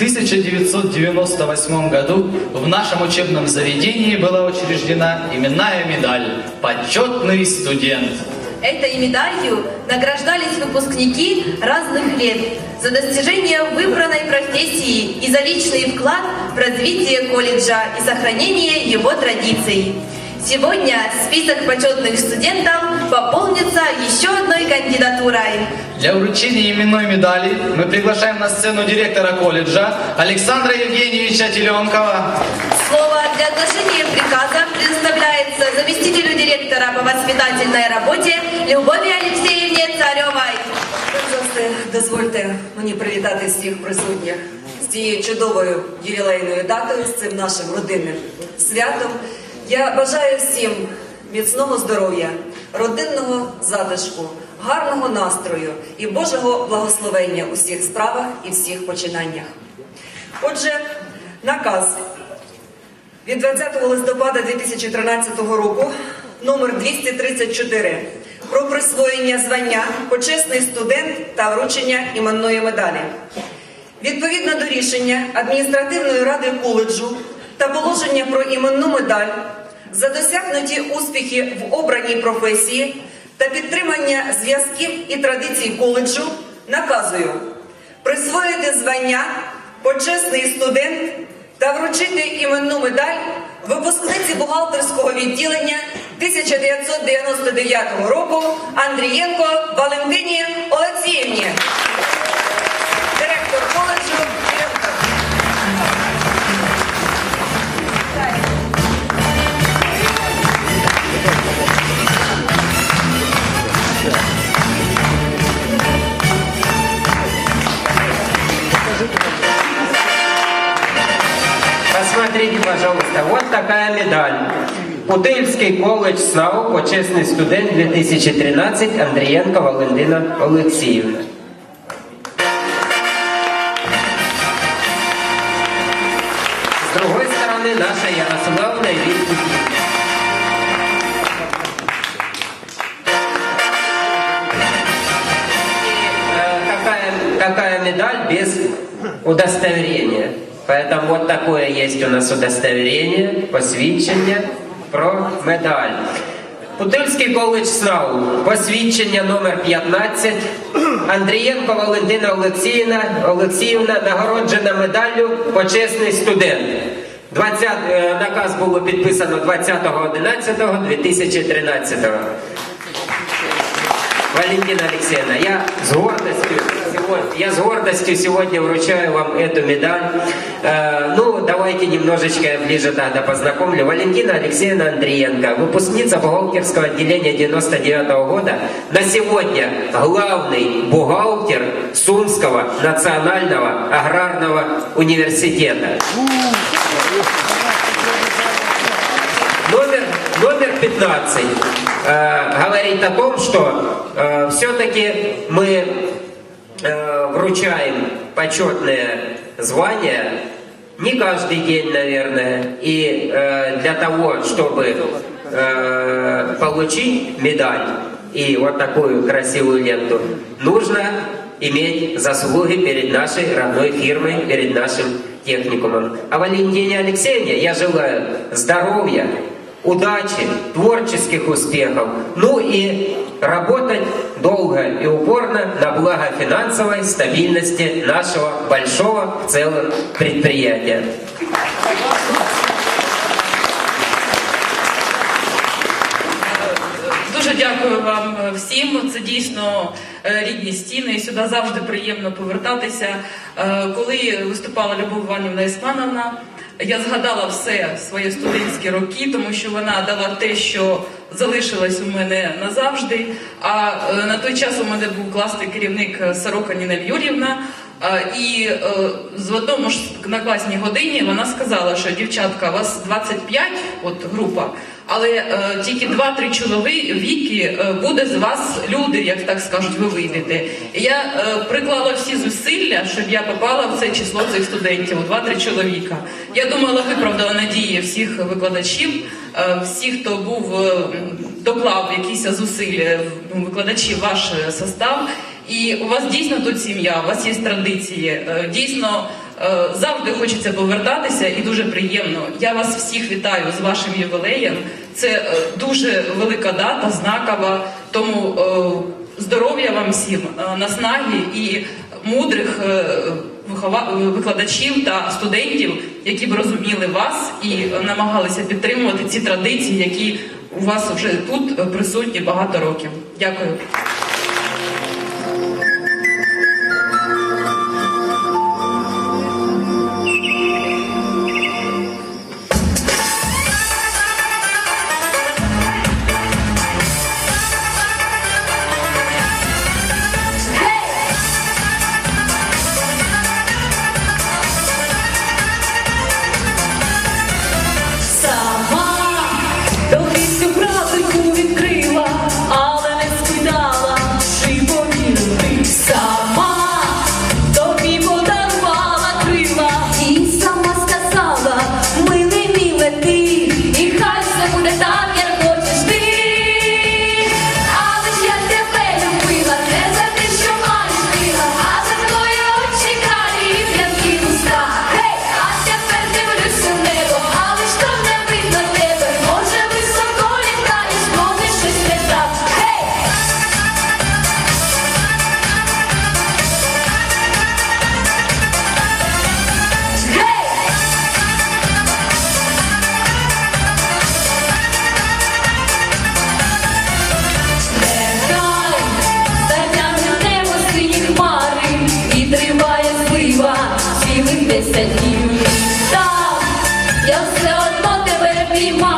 В 1998 году в нашем учебном заведении была учреждена именная медаль «Почетный студент». Этой медалью награждались выпускники разных лет за достижение выбранной профессии и за личный вклад в развитие колледжа и сохранение его традиций. Сегодня список почетных студентов пополнится еще одной кандидатурой. Для вручения именной медали мы приглашаем на сцену директора колледжа Александра Евгеньевича Теленкова. Слово для оглашения приказа предоставляется заместителю директора по воспитательной работе Любови Алексеевне Царевой. Перш за все, дозвольте мені привітати всіх присутніх з цією чудовою ювілейною датою, з цим нашим родинним святом. Я бажаю всім міцного здоров'я, Родинного затишку, гарного настрою і Божого благословення у всіх справах і всіх починаннях. Отже, наказ від 20 листопада 2013 року номер 234 про присвоєння звання почесний студент та вручення іменної медалі. Відповідно до рішення адміністративної ради коледжу та положення про іменну медаль за досягнуті успіхи в обраній професії та підтримання зв'язків і традицій коледжу наказую присвоїти звання почесний студент та вручити іменну медаль випускниці бухгалтерського відділення 1999 року Андрієнко Валентині Олексіївні. Посмотрите, пожалуйста, вот такая медаль. Путильський коледж СНАУ, почесний студент 2013 Андрієнко Валентина Олексіївна. С другой стороны, наша Ярославна Вильки. Такая, такая медаль без удостоверения. Поэтому вот такое есть у нас удостоверение, посвідчення про медаль. Путильський коледж СНАУ, посвідчення номер 15. Андрієнко Валентина Олексіївна, Олексіївна нагороджена медаллю почесний студент. 20, е, наказ було підписано 20.11.2013. Валентина Алексеевна, я с гордостью сегодня, я с гордостью сегодня вручаю вам эту медаль. Э, ну, давайте немножечко ближе тогда познакомлю. Валентина Алексеевна Андриенко, выпускница бухгалтерского отделения 99 года, на сегодня главный бухгалтер Сумского национального аграрного университета. Номер, номер 15 э, говорит о том, что э, все-таки мы э, вручаем почетное звание не каждый день, наверное. И э, для того, чтобы э, получить медаль и вот такую красивую ленту, нужно иметь заслуги перед нашей родной фирмой, перед нашим техникумом. А Валентине Алексеевне я желаю здоровья, удачи, творческих успехов, ну и работать долго и упорно на благо финансовой стабильности нашего большого в целом предприятия. Дуже дякую вам всім. Це дійсно е, рідні стіни. І сюди завжди приємно повертатися. Е, Коли виступала Любов Іванівна Ісмановна, я згадала все свої студентські роки, тому що вона дала те, що залишилось у мене назавжди. А е, на той час у мене був класний керівник е, Сорока Ніна Юрівна. І е, з одному ж на класній годині вона сказала, що дівчатка, у вас 25, от група, але е, тільки два-три чоловіки е, буде з вас люди, як так скажуть, ви вийдете. Я е, приклала всі зусилля, щоб я попала в це число цих студентів два-три чоловіка. Я думала, виправдала надії всіх викладачів, е, всіх, хто був е, доклав якісь зусилля ну, викладачів ваш е, состав. І у вас дійсно тут сім'я, у вас є традиції. Е, дійсно е, завжди хочеться повертатися, і дуже приємно. Я вас всіх вітаю з вашим ювілеєм. Це е, дуже велика дата, знакова. Тому е, здоров'я вам всім, е, наснаги і мудрих викладачів та студентів, які б розуміли вас і намагалися підтримувати ці традиції, які у вас вже тут присутні багато років. Дякую. Я все одно тебе піймаю.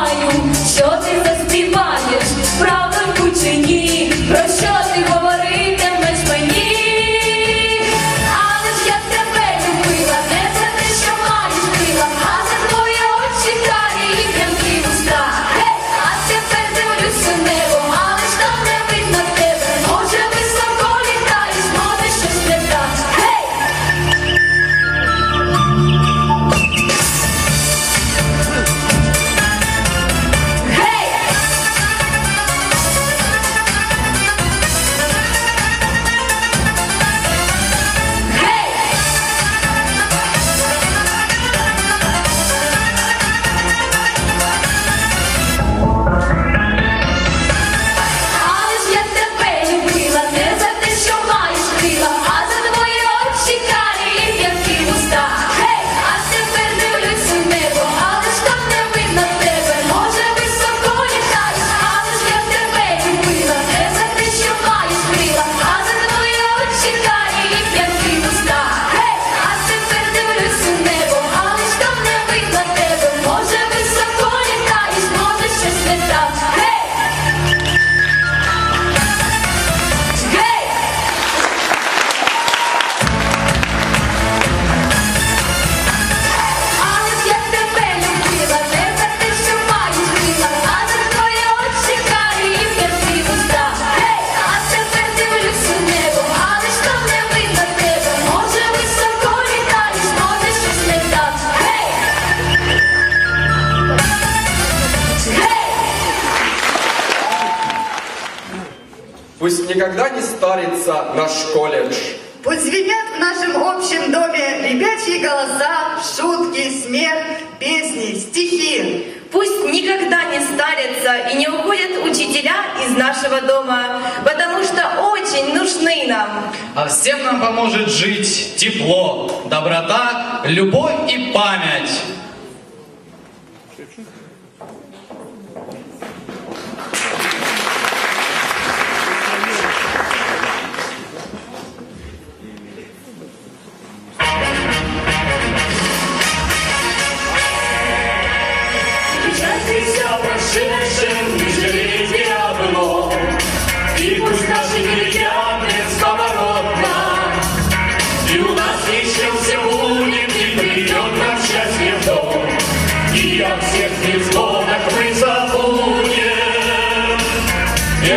никогда не старится наш колледж. Пусть звенят в нашем общем доме ребячьи голоса, шутки, смех, песни, стихи. Пусть никогда не старятся и не уходят учителя из нашего дома, потому что очень нужны нам. А всем нам поможет жить тепло, доброта, любовь и память.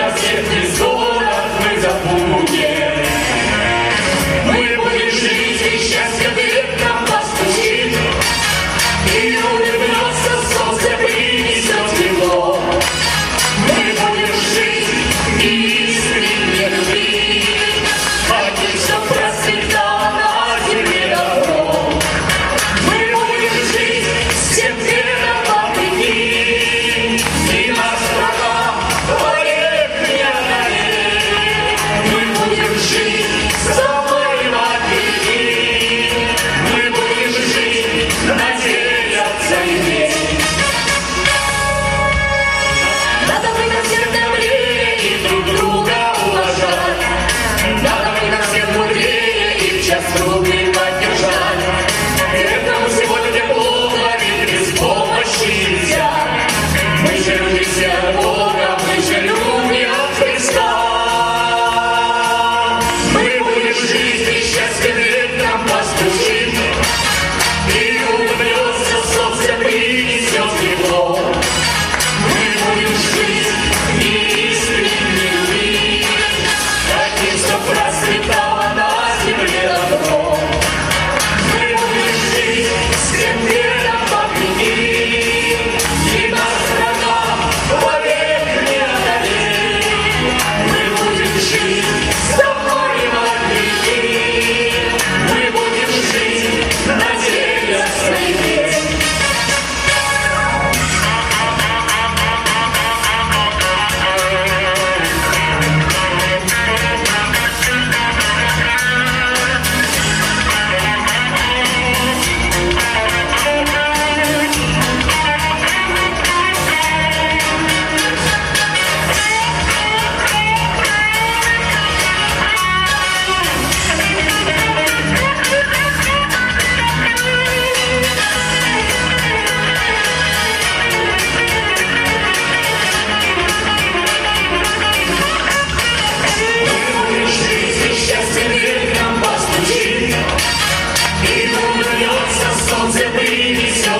Yes, it is.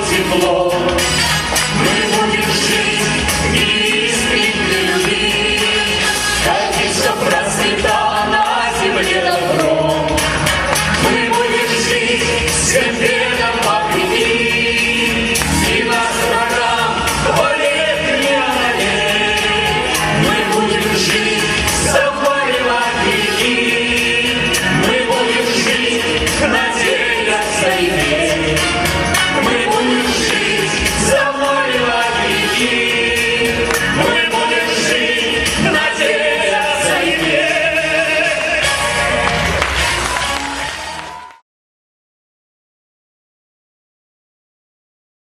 Дійсно, тепло.